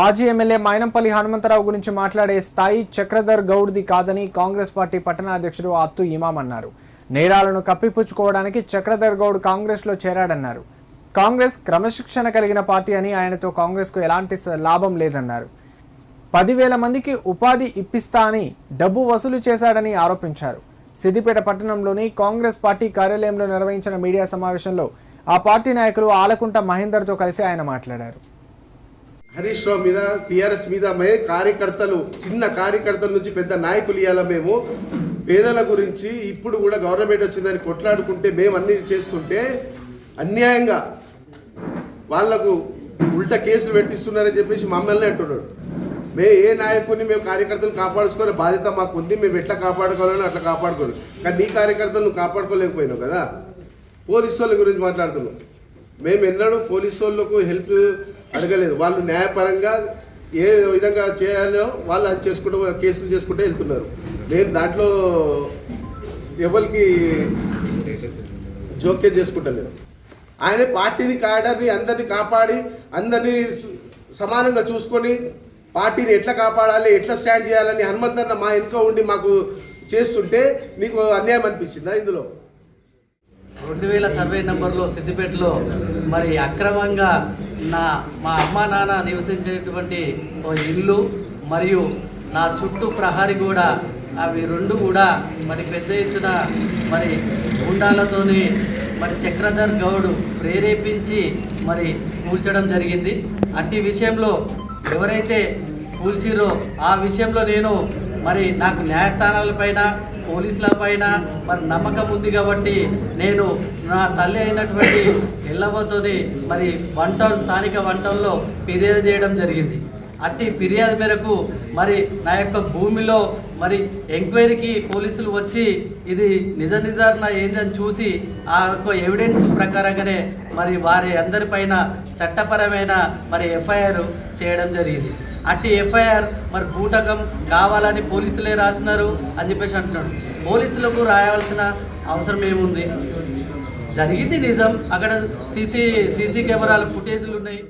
మాజీ ఎమ్మెల్యే మైనంపల్లి హనుమంతరావు గురించి మాట్లాడే స్థాయి చక్రధర్ గౌడ్ది కాదని కాంగ్రెస్ పార్టీ పట్టణాధ్యక్షుడు అత్తు ఇమాం అన్నారు. నేరాలను కప్పిపుచ్చుకోవడానికి చక్రధర్ గౌడ్ కాంగ్రెస్లో చేరాడన్నారు. కాంగ్రెస్ క్రమశిక్షణ కలిగిన పార్టీ అని ఆయనతో కాంగ్రెస్కు ఎలాంటి లాభం లేదన్నారు. పదివేల మందికి ఉపాధి ఇప్పిస్తా అని డబ్బు వసూలు చేశాడని ఆరోపించారు. సిద్దిపేట పట్టణంలోని కాంగ్రెస్ పార్టీ కార్యాలయంలో నిర్వహించిన మీడియా సమావేశంలో ఆ పార్టీ నాయకులు ఆలకుంట మహేందర్తో కలిసి ఆయన మాట్లాడారు. హరీష్ రావు మీద టీఆర్ఎస్ మీద మే కార్యకర్తలు చిన్న కార్యకర్తల నుంచి పెద్ద నాయకులు ఇవ్వాల మేము? పేదల గురించి ఇప్పుడు కూడా గవర్నమెంట్ వచ్చిందని కొట్లాడుకుంటే మేము అన్ని చేస్తుంటే అన్యాయంగా వాళ్ళకు ఉల్టా కేసులు పెట్టిస్తున్నారని చెప్పేసి మమ్మల్ని అంటున్నాడు. మే ఏ నాయకుడిని మేము కార్యకర్తలు కాపాడుకునే బాధ్యత మాకు ఉంది మేము ఎట్లా కాపాడుకోవాలని అట్లా కాపాడుకోవాలి. కానీ నీ కార్యకర్తలు నువ్వు కాపాడుకోలేకపోయినావు కదా? పోలీసు వాళ్ళ గురించి మాట్లాడుతున్నాం మేము ఎన్నడూ పోలీసు వాళ్ళకు హెల్ప్ అడగలేదు. వాళ్ళు న్యాయపరంగా ఏ విధంగా చేయాలో వాళ్ళు అది చేసుకుంటూ కేసులు చేసుకుంటూ వెళ్తున్నారు. నేను దాంట్లో ఎవరికి జోక్యం చేసుకుంటలేదు. ఆయన పార్టీని కాడని అందరినీ కాపాడి అందరినీ సమానంగా చూసుకొని పార్టీని ఎట్లా కాపాడాలి ఎట్లా స్టాండ్ చేయాలని హనుమంతన్న మా ఇంట్లో ఉండి మాకు చేస్తుంటే నీకు అన్యాయం అనిపించిందా ఇందులో? రెండు వేల సర్వే నెంబర్లో సిద్దిపేటలో మరి అక్రమంగా నా మా అమ్మ నాన్న నివసించేటువంటి ఓ ఇల్లు మరియు నా చుట్టూ ప్రహరీ కూడా అవి రెండు కూడా మరి పెద్ద ఎత్తున మరి గుండాలతోని మరి చక్రధర్ గౌడ్ ప్రేరేపించి మరి కూల్చడం జరిగింది. అట్టి విషయంలో ఎవరైతే కూల్చిరో ఆ విషయంలో నేను మరి నాకు న్యాయస్థానాలపైన పోలీసుల పైన మరి నమ్మకం ఉంది కాబట్టి నేను నా తల్లి అయినటువంటి ఎల్లవ్వతోని మరి వన్ టౌన్ స్థానిక వన్ టౌన్లో ఫిర్యాదు చేయడం జరిగింది. అట్టి ఫిర్యాదు మేరకు మరి నా యొక్క భూమిలో మరి ఎంక్వైరీకి పోలీసులు వచ్చి ఇది నిజ నిర్ధారణ ఏందని చూసి ఆ యొక్క ఎవిడెన్స్ ప్రకారంగానే మరి వారి అందరిపైన చట్టపరమైన మరి ఎఫ్ఐఆర్ చేయడం జరిగింది. అట్టి ఎఫ్ఐఆర్ మరి బూటకం కావాలని పోలీసులే రాస్తున్నారు అని చెప్పేసి అంటున్నాడు. పోలీసులకు రాయవలసిన అవసరం ఏముంది? జరిగింది నిజం. అక్కడ సీసీ సీసీ కెమెరాల ఫుటేజ్లు ఉన్నాయి.